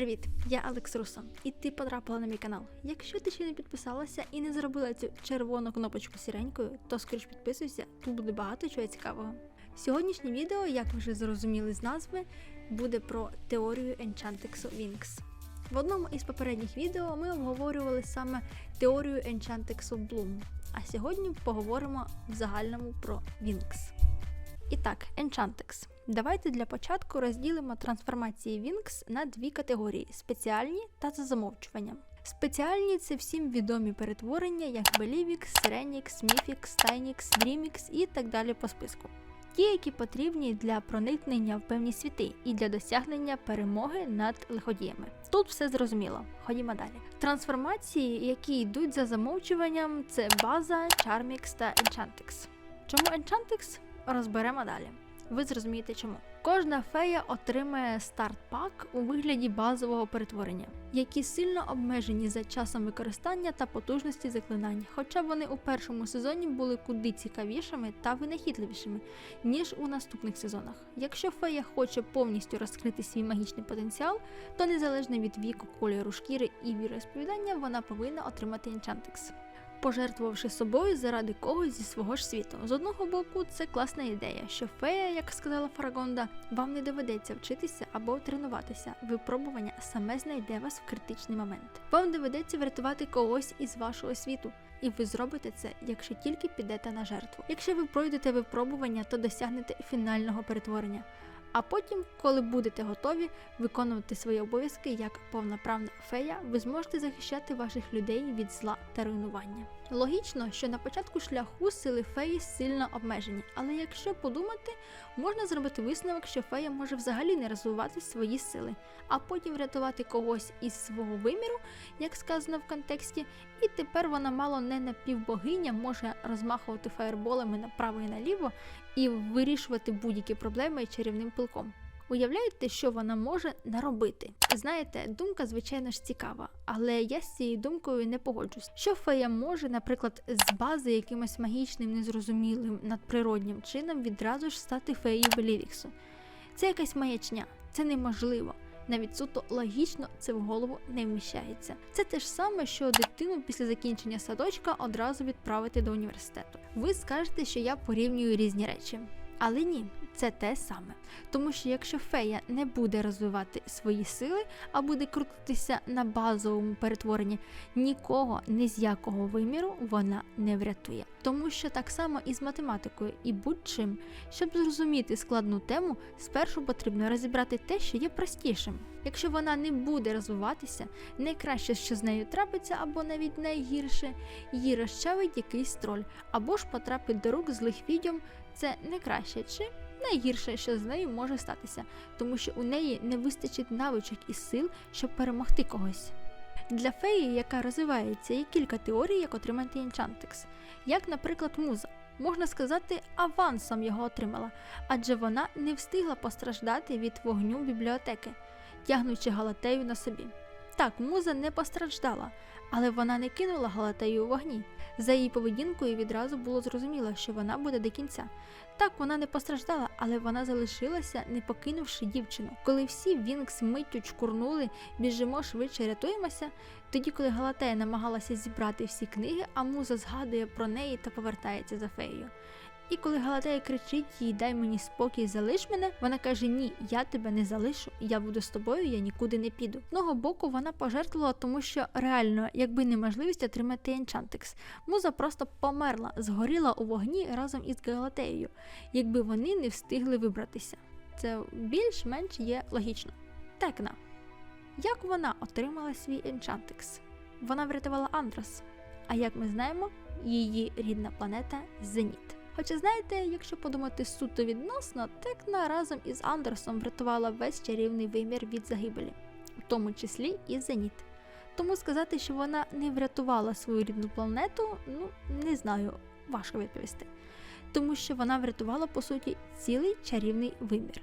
Привіт, я Алекс Руссо, і ти потрапила на мій канал. Якщо ти ще не підписалася і не зробила цю червону кнопочку сіренькою, то скоріш підписуйся, тут буде багато чого цікавого. Сьогоднішнє відео, як ви вже зрозуміли з назви, буде про теорію Enchantexу Wings. В одному із попередніх відео ми обговорювали саме теорію Enchantexу Bloom, а сьогодні поговоримо в загальному про Wings. І так, Enchantex. Давайте для початку розділимо трансформації Wings на дві категорії: спеціальні та за замовчуванням. Спеціальні це всім відомі перетворення, як Belivix, Serenix, Mythix, Stynix, Dreamix і так далі по списку. Ті, які потрібні для проникнення в певні світи і для досягнення перемоги над лиходіями. Тут все зрозуміло. Ходімо далі. Трансформації, які йдуть за замовчуванням, це база, Charmix та Enchantex. Чому Enchantex? Розберемо далі. Ви зрозумієте чому. Кожна фея отримає старт-пак у вигляді базового перетворення, які сильно обмежені за часом використання та потужності заклинань, хоча вони у першому сезоні були куди цікавішими та винахідливішими, ніж у наступних сезонах. Якщо фея хоче повністю розкрити свій магічний потенціал, то незалежно від віку, кольору шкіри і віросповідання, вона повинна отримати Enchantex пожертвувавши собою заради когось зі свого ж світу. З одного боку, це класна ідея, що фея, як сказала Фарагонда, вам не доведеться вчитися або тренуватися. Випробування саме знайде вас в критичний момент. Вам доведеться врятувати когось із вашого світу. І ви зробите це, якщо тільки підете на жертву. Якщо ви пройдете випробування, то досягнете фінального перетворення. А потім, коли будете готові виконувати свої обов'язки як повноправна фея, ви зможете захищати ваших людей від зла та руйнування. Логічно, що на початку шляху сили феї сильно обмежені, але якщо подумати, можна зробити висновок, що фея може взагалі не розвивати свої сили, а потім врятувати когось із свого виміру, як сказано в контексті, і тепер вона мало не напівбогиня може розмахувати фаєрболами направо і наліво і вирішувати будь-які проблеми чарівним пилком. Уявляєте, що вона може наробити? Знаєте, думка, звичайно ж, цікава, але я з цією думкою не погоджусь. Що фея може, наприклад, з бази якимось магічним, незрозумілим, надприроднім чином відразу ж стати феєю Белівіксу? Це якась маячня, це неможливо. Навіть суто логічно це в голову не вміщається. Це те ж саме, що дитину після закінчення садочка одразу відправити до університету. Ви скажете, що я порівнюю різні речі. Але ні, це те саме. Тому що якщо фея не буде розвивати свої сили, а буде крутитися на базовому перетворенні, нікого ні з якого виміру вона не врятує. Тому що так само і з математикою, і будь-чим, щоб зрозуміти складну тему, спершу потрібно розібрати те, що є простішим. Якщо вона не буде розвиватися, найкраще, що з нею трапиться, або навіть найгірше, її розчавить якийсь троль, або ж потрапить до рук злих відьом, це не краще чи найгірше, що з нею може статися, тому що у неї не вистачить навичок і сил, щоб перемогти когось. Для феї, яка розвивається, є кілька теорій, як отримати Enchantex, як, наприклад, муза. Можна сказати, авансом його отримала, адже вона не встигла постраждати від вогню бібліотеки, тягнучи Галатею на собі. Так, муза не постраждала, але вона не кинула Галатею у вогні. За її поведінкою відразу було зрозуміло, що вона буде до кінця. Так, вона не постраждала, але вона залишилася, не покинувши дівчину. Коли всі Вінкс миттю чкурнули, біжимо швидше рятуємося. Тоді, коли Галатея намагалася зібрати всі книги, а муза згадує про неї та повертається за феєю. І коли Галатея кричить їй дай мені спокій, залиш мене, вона каже: Ні, я тебе не залишу, я буду з тобою, я нікуди не піду. З одного боку вона пожертвувала, тому що реально, якби неможливість отримати Енчантекс, муза просто померла, згоріла у вогні разом із Галатеєю, якби вони не встигли вибратися. Це більш-менш є логічно. Текна. Як вона отримала свій Енчантекс? Вона врятувала Андрос. А як ми знаємо, її рідна планета Зеніт. Хоча знаєте, якщо подумати суто відносно, Текна разом із Андерсом врятувала весь чарівний вимір від загибелі, в тому числі і Зеніт. Тому сказати, що вона не врятувала свою рідну планету, ну не знаю, важко відповісти. Тому що вона врятувала, по суті, цілий чарівний вимір.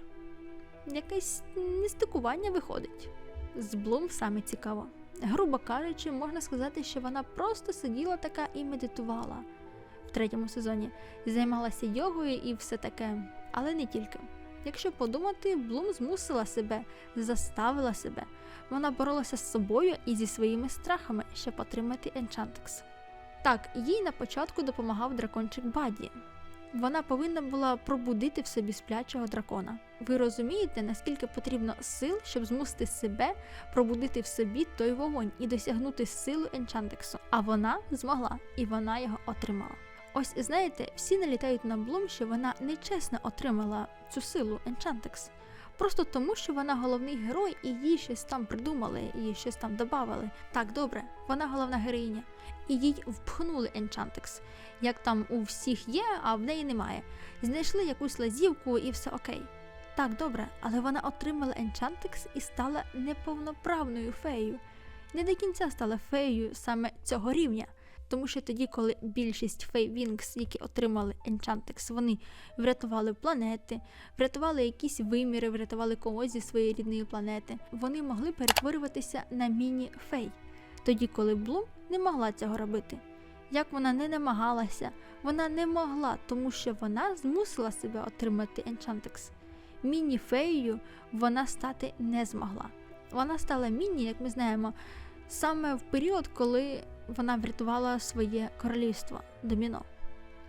Якесь нестикування виходить. З Блум саме цікаво. Грубо кажучи, можна сказати, що вона просто сиділа така і медитувала в третьому сезоні, займалася йогою і все таке, але не тільки. Якщо подумати, Блум змусила себе, заставила себе Вона боролася з собою і зі своїми страхами, щоб отримати Енчантекс. Так, їй на початку допомагав дракончик Баді. Вона повинна була пробудити в собі сплячого дракона. Ви розумієте, наскільки потрібно сил, щоб змусити себе пробудити в собі той вогонь і досягнути силу Енчантексу. А вона змогла, і вона його отримала. Ось знаєте, всі налітають на Блум, що вона нечесно отримала цю силу Енчантекс. Просто тому, що вона головний герой, і їй щось там придумали, їй щось там додавали. Так, добре, вона головна героїня. І їй впхнули Енчантекс. Як там у всіх є, а в неї немає. Знайшли якусь лазівку і все окей. Так, добре, але вона отримала Енчантекс і стала неповноправною феєю. Не до кінця стала феєю саме цього рівня. Тому що тоді, коли більшість фей Вінкс, які отримали Енчантекс, вони врятували планети, врятували якісь виміри, врятували когось зі своєї рідної планети, вони могли перетворюватися на міні-фей. Тоді, коли Блум не могла цього робити. Як вона не намагалася, вона не могла, тому що вона змусила себе отримати Енчантекс. Міні-феєю вона стати не змогла. Вона стала міні, як ми знаємо, саме в період, коли вона врятувала своє королівство доміно.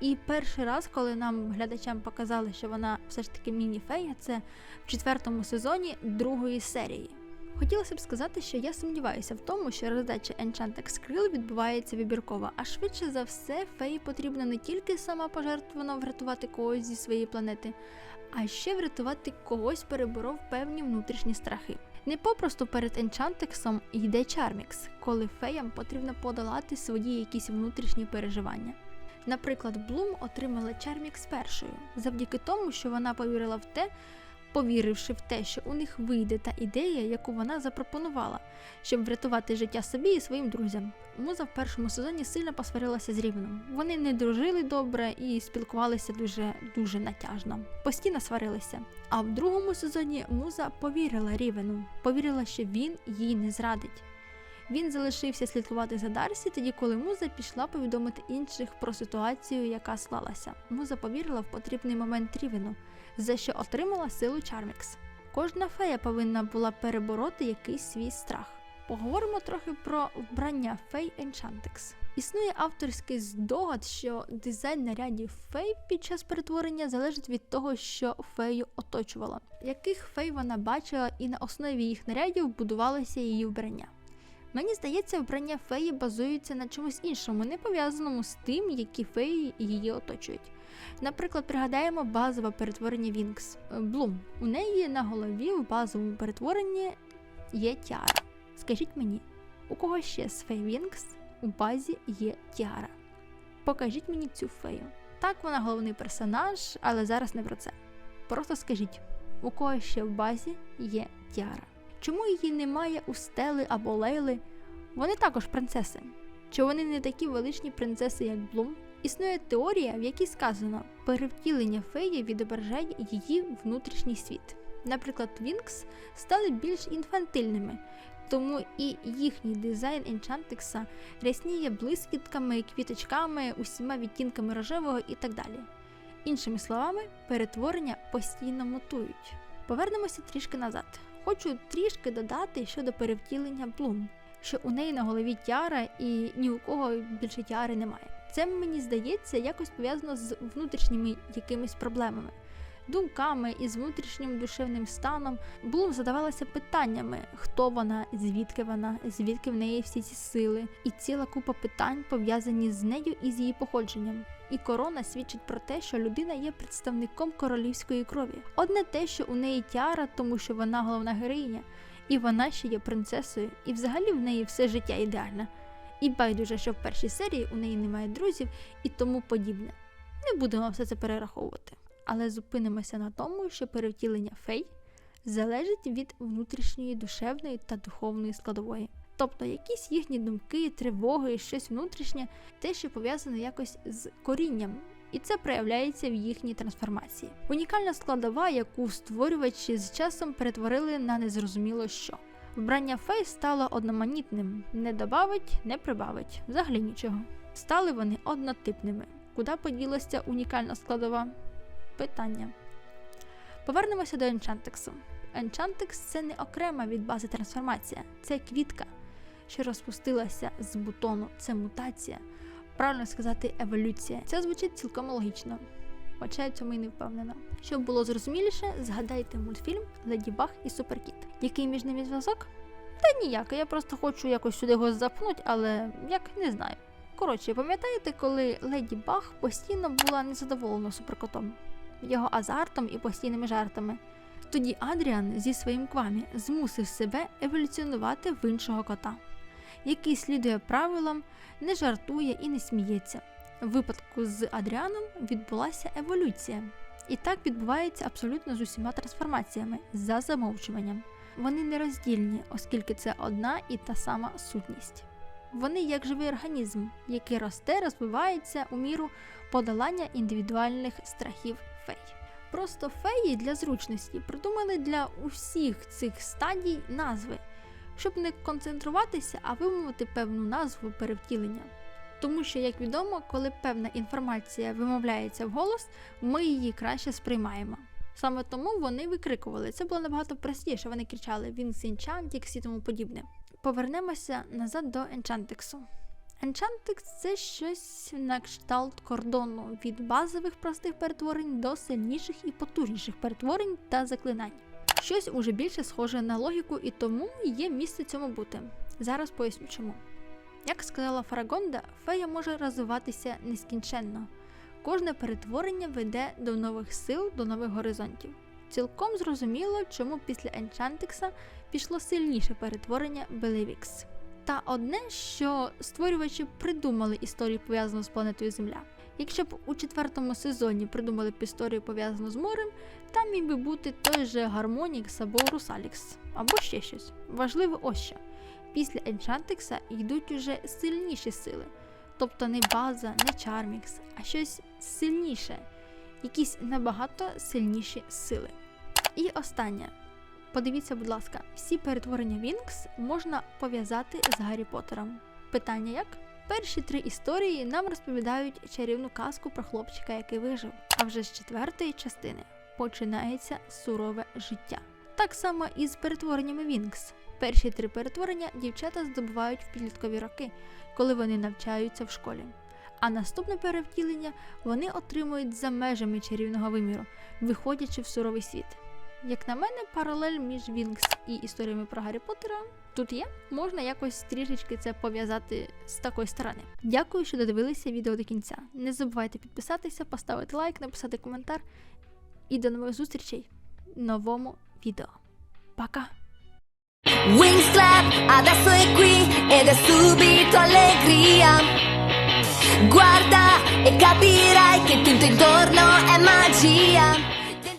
І перший раз, коли нам глядачам показали, що вона все ж таки міні-фея, це в четвертому сезоні другої серії. Хотілося б сказати, що я сумніваюся в тому, що роздача Enchanted Skrill відбувається вибірково, а швидше за все, феї потрібно не тільки сама пожертвовано врятувати когось зі своєї планети, а ще врятувати когось, переборов певні внутрішні страхи. Не попросту перед Енчантексом йде Чармікс, коли феям потрібно подолати свої якісь внутрішні переживання. Наприклад, Блум отримала Чармікс першою, завдяки тому, що вона повірила в те, повіривши в те, що у них вийде та ідея, яку вона запропонувала, щоб врятувати життя собі і своїм друзям. Муза в першому сезоні сильно посварилася з Рівном. Вони не дружили добре і спілкувалися дуже дуже натяжно. Постійно сварилися. А в другому сезоні Муза повірила Рівену, повірила, що він їй не зрадить. Він залишився слідкувати за Дарсі, тоді коли муза пішла повідомити інших про ситуацію, яка склалася. Муза повірила в потрібний момент Рівену, за що отримала силу Чармікс. Кожна фея повинна була перебороти якийсь свій страх. Поговоримо трохи про вбрання фей Енчантекс. Існує авторський здогад, що дизайн нарядів фей під час перетворення залежить від того, що фею оточувало, яких фей вона бачила, і на основі їх нарядів будувалося її вбрання. Мені здається, вбрання феї базується на чомусь іншому, не пов'язаному з тим, які феї її оточують. Наприклад, пригадаємо базове перетворення Вінкс Блум. У неї на голові в базовому перетворенні є тіара. Скажіть мені, у кого ще з фей Вінкс у базі є тіара? Покажіть мені цю фею. Так, вона головний персонаж, але зараз не про це. Просто скажіть, у кого ще в базі є тіара? Чому її немає у стели або лейли? Вони також принцеси. Чи вони не такі величні принцеси, як Блум? Існує теорія, в якій сказано, перевтілення феї відображає її внутрішній світ. Наприклад, Вінкс стали більш інфантильними, тому і їхній дизайн Енчантекса рясніє блискітками, квіточками, усіма відтінками рожевого і так далі. Іншими словами, перетворення постійно мутують. Повернемося трішки назад. Хочу трішки додати щодо перевтілення Блум, що у неї на голові тяра і ні у кого більше тяри немає. Це мені здається якось пов'язано з внутрішніми якимись проблемами, думками і з внутрішнім душевним станом. Блум задавалася питаннями, хто вона, звідки вона, звідки в неї всі ці сили, і ціла купа питань пов'язані з нею і з її походженням. І корона свідчить про те, що людина є представником королівської крові. Одне те, що у неї тіара, тому що вона головна героїня, і вона ще є принцесою, і взагалі в неї все життя ідеальне. І байдуже, що в першій серії у неї немає друзів і тому подібне. Не будемо все це перераховувати. Але зупинимося на тому, що перевтілення фей залежить від внутрішньої душевної та духовної складової. Тобто якісь їхні думки, тривоги, щось внутрішнє, те, що пов'язане якось з корінням, і це проявляється в їхній трансформації. Унікальна складова, яку створювачі з часом перетворили на незрозуміло що. Вбрання фей стало одноманітним, не добавить, не прибавить, взагалі нічого. Стали вони однотипними. Куди поділася унікальна складова? Питання. Повернемося до Енчантексу. Enchantix це не окрема від бази трансформація, це квітка, що розпустилася з бутону. Це мутація. Правильно сказати, еволюція. Це звучить цілком логічно. Хоча я цьому і не впевнена. Щоб було зрозуміліше, згадайте мультфільм Леді Баг і Суперкіт. Який між ними зв'язок? Та ніякий, я просто хочу якось сюди його запнуть, але як не знаю. Коротше, пам'ятаєте, коли Леді Баг постійно була незадоволена суперкотом, його азартом і постійними жартами? Тоді Адріан зі своїм квамі змусив себе еволюціонувати в іншого кота, який слідує правилам, не жартує і не сміється. В випадку з Адріаном відбулася еволюція. І так відбувається абсолютно з усіма трансформаціями за замовчуванням. Вони нероздільні, оскільки це одна і та сама сутність. Вони як живий організм, який росте, розвивається у міру подолання індивідуальних страхів фей. Просто феї для зручності придумали для усіх цих стадій назви, щоб не концентруватися, а вимовити певну назву перевтілення. Тому що, як відомо, коли певна інформація вимовляється вголос, ми її краще сприймаємо. Саме тому вони викрикували. Це було набагато простіше. Вони кричали Вінкс Enchantix і тому подібне. Повернемося назад до Enchantixу. Enchantix – це щось на кшталт кордону від базових простих перетворень до сильніших і потужніших перетворень та заклинань. Щось уже більше схоже на логіку, і тому є місце цьому бути. Зараз поясню чому. Як сказала Фарагонда, фея може розвиватися нескінченно. Кожне перетворення веде до нових сил, до нових горизонтів. Цілком зрозуміло, чому після Енчантикса пішло сильніше перетворення Белевікс. Та одне, що створювачі придумали історію пов'язану з планетою Земля. Якщо б у четвертому сезоні придумали б історію пов'язану з морем, там міг би бути той же Гармонікс або Русалікс, або ще щось. Важливо ось що. Після Енчантикса йдуть уже сильніші сили. Тобто не база, не Чармікс, а щось сильніше, якісь набагато сильніші сили. І останнє. Подивіться, будь ласка, всі перетворення Вінкс можна пов'язати з Гаррі Поттером. Питання як? Перші три історії нам розповідають чарівну казку про хлопчика, який вижив. А вже з четвертої частини починається сурове життя. Так само і з перетвореннями Вінкс. Перші три перетворення дівчата здобувають в підліткові роки, коли вони навчаються в школі. А наступне перевтілення вони отримують за межами чарівного виміру, виходячи в суровий світ. Як на мене, паралель між Вінкс і історіями про Гаррі Поттера тут є. Можна якось трішечки це пов'язати з такої сторони. Дякую, що додивилися відео до кінця. Не забувайте підписатися, поставити лайк, написати коментар. І до нових зустрічей в новому відео. Пока! Wings Club adesso è qui ed è subito allegria. Guarda e capirai che tutto intorno è magia.